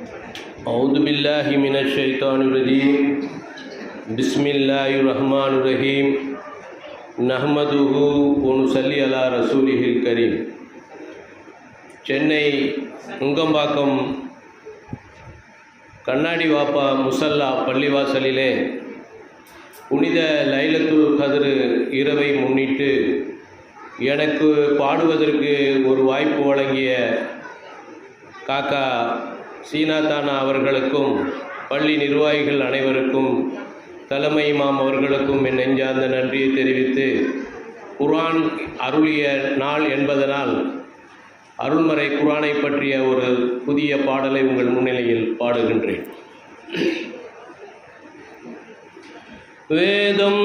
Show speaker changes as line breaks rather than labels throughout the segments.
أعوذ بالله من الشيطان الرجيم بسم الله الرحمن الرحيم نحمده ونصلي على رسوله الكريم சென்னை நுங்கம்பாக்கம் கண்ணாடி வாப்பா முசல்லா பள்ளிவாசலிலே புனித லைலத்துல் கதிர் இரவை முன்னிட்டு எனக்கு பாடுவதற்கு ஒரு வாய்ப்பு வழங்கிய காக்கா சீனாதானா அவர்களுக்கும் பள்ளி நிர்வாகிகள் அனைவருக்கும் தலைமை இமாம் அவர்களுக்கும் என் நெஞ்சார்ந்த நன்றியை தெரிவித்து குரான் அருளிய நாள் என்பதனால் அருள்மறை குரானை பற்றிய ஒரு புதிய பாடலை உங்கள் முன்னிலையில் பாடுகின்றேன். வேதம்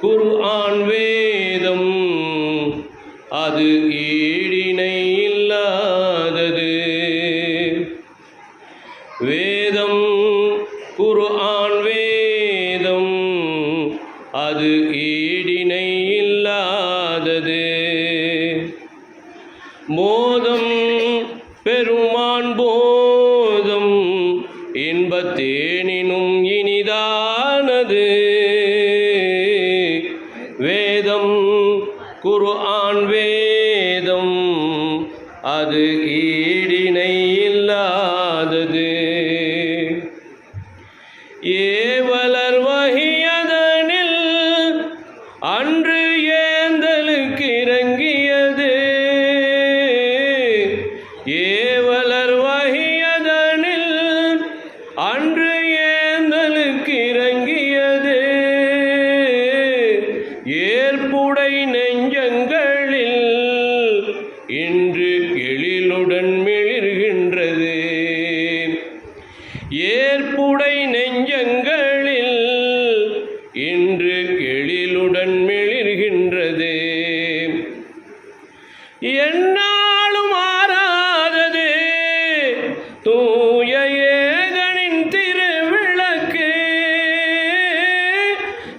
குர்ஆன் வேதம் அது இல்லாதது மோதம் பெருமான் போதம் இன்பத்தேனினும் இனிதானது. வேதம் குரு ஆண் வேதம் அது ஈ ஏவலர் வகியதனில் அன்று ஏந்தலுக்கு இறங்கியது. ஏற்புடை நெஞ்சங்களில் இன்று எழிலுடன் மிளிர்கின்றது. ஏற்புடை நெஞ்சங்கள்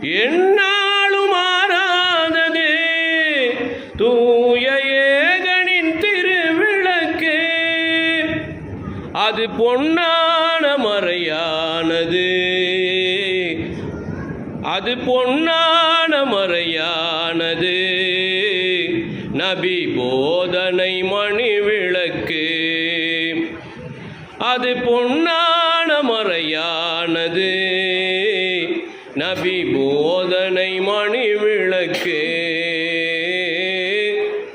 என்னாலும் மாறாதது தூய ஏகனின் திருவிளக்கு. அது பொன்னான மறையானது. அது பொன்னான மறையானது. நபி போதனை மணி விளக்கு அது பொன்னான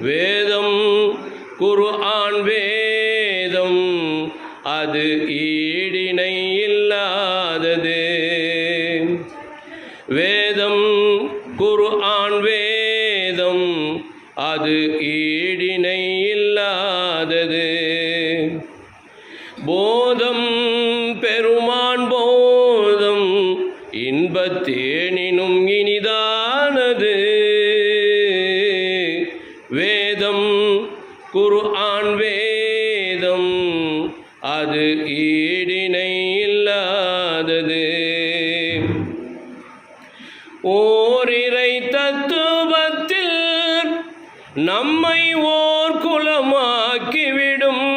வேதம் குரு ஆண் வேதம் அது ஈடினை இல்லாதது. வேதம் குரு ஆண் வேதம் அது ஈடினை இல்லாதது. போதம் அது ஈடினை இல்லாதது. ஓரிரை தத்துவத்தில் நம்மை ஓர் குலமாக்கிவிடும்.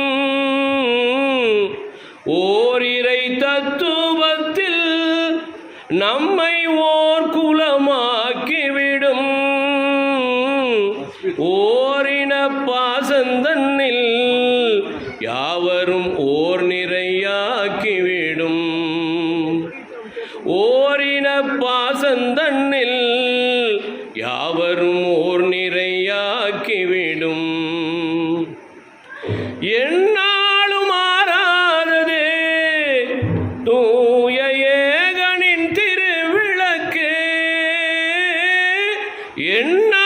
ஓரிரை தத்துவத்தில் நம்மை ஓர் குலமா ஓரின பாசந்தன்னில் யாவரும் ஓர் நிறையாக்கிவிடும். என்னாலும் மாறாதது தூய ஏகனின் திருவிளக்கு. என்ன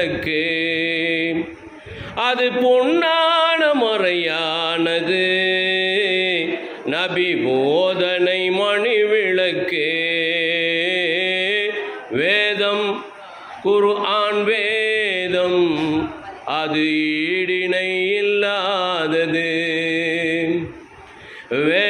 விளக்கு அது பொன்னான முறையானது. நபி போதனை மணி விளக்கு. வேதம் குரு ஆண் வேதம் அது ஈடினை இல்லாதது. வே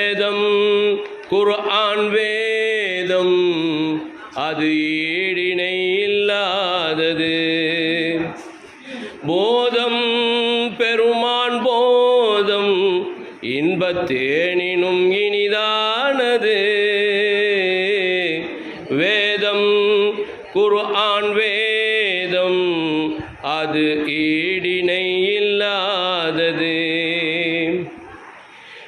இன்பத்தேனினும் இனிதானது. வேதம் குர்ஆன் வேதம் அது ஈடினை இல்லாதது.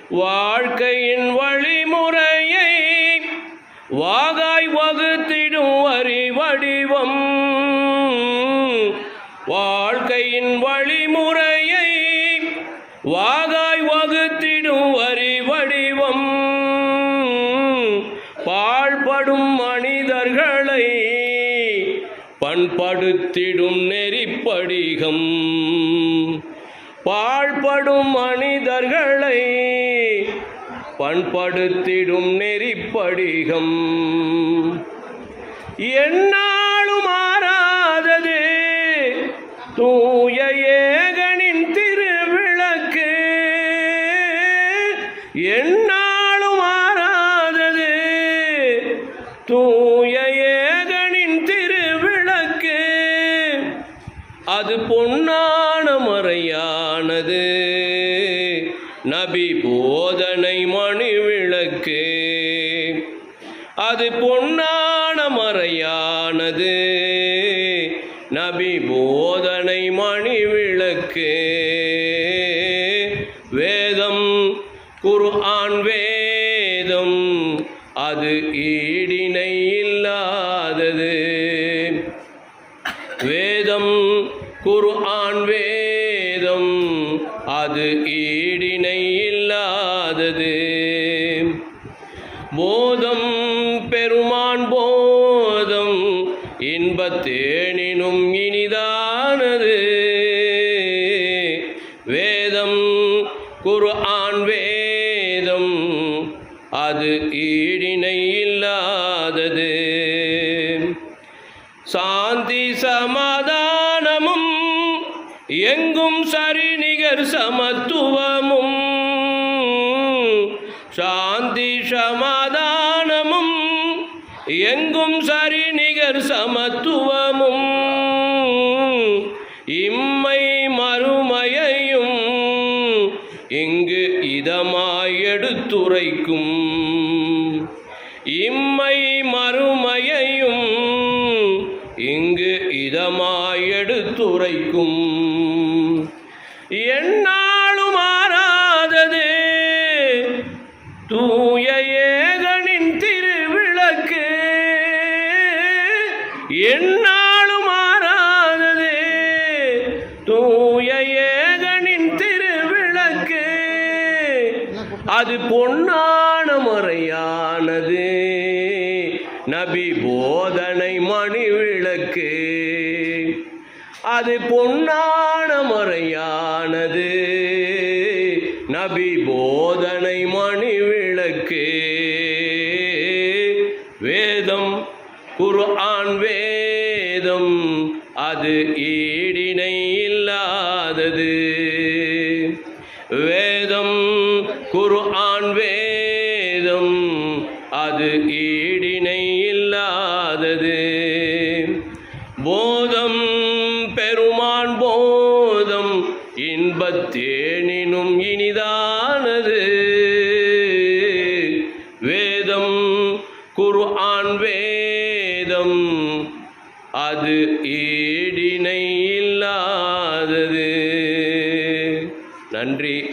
வாழ்க்கையின் வழிமுறையை வாகாய் பாழ்படும் மனிதர்களை பண்படுத்திடும் நெறிப்படிகம். பாழ்படும் மனிதர்களை பண்படுத்திடும் நெறிப்படிகம். என்னாலும் மாறாதது தூ அது பொன்னான மறையானது. நபி போதனை மணி விளக்கு. அது பொன்னான மறையானது. நபி போதனை மணி விளக்கு. இல்லாதது போதம் பெருமான் போதம் இன்பத்தேனினும் இனிதானது. வேதம் குரு ஆண் வேதம் அது ஈடினை இல்லாதது. சாந்தி சமாதானமும் எங்கும் சரிநிகர் சமத்துவமும் எங்கும் சரி நிகர் சமத்துவமும் இம்மை மறுமையையும் இங்கு இதமாய் எடுத்துரைக்கும் இம்மை மறுமையையும் இங்கு இதமாய் எடுத்துரைக்கும் அது பொன்னான முறையானது. நபி போதனை மணி விளக்கு. அது பொன்னான முறையானது. நபி போதனை மணி விளக்கு. வேதம் குரு ஆண் வேதம் அது ஈடினை இல்லாதது. போதம் பெருமான் போதம் இன்பத்தேனினும் இனிதானது. வேதம் குரு ஆண் வேதம் அது ஈ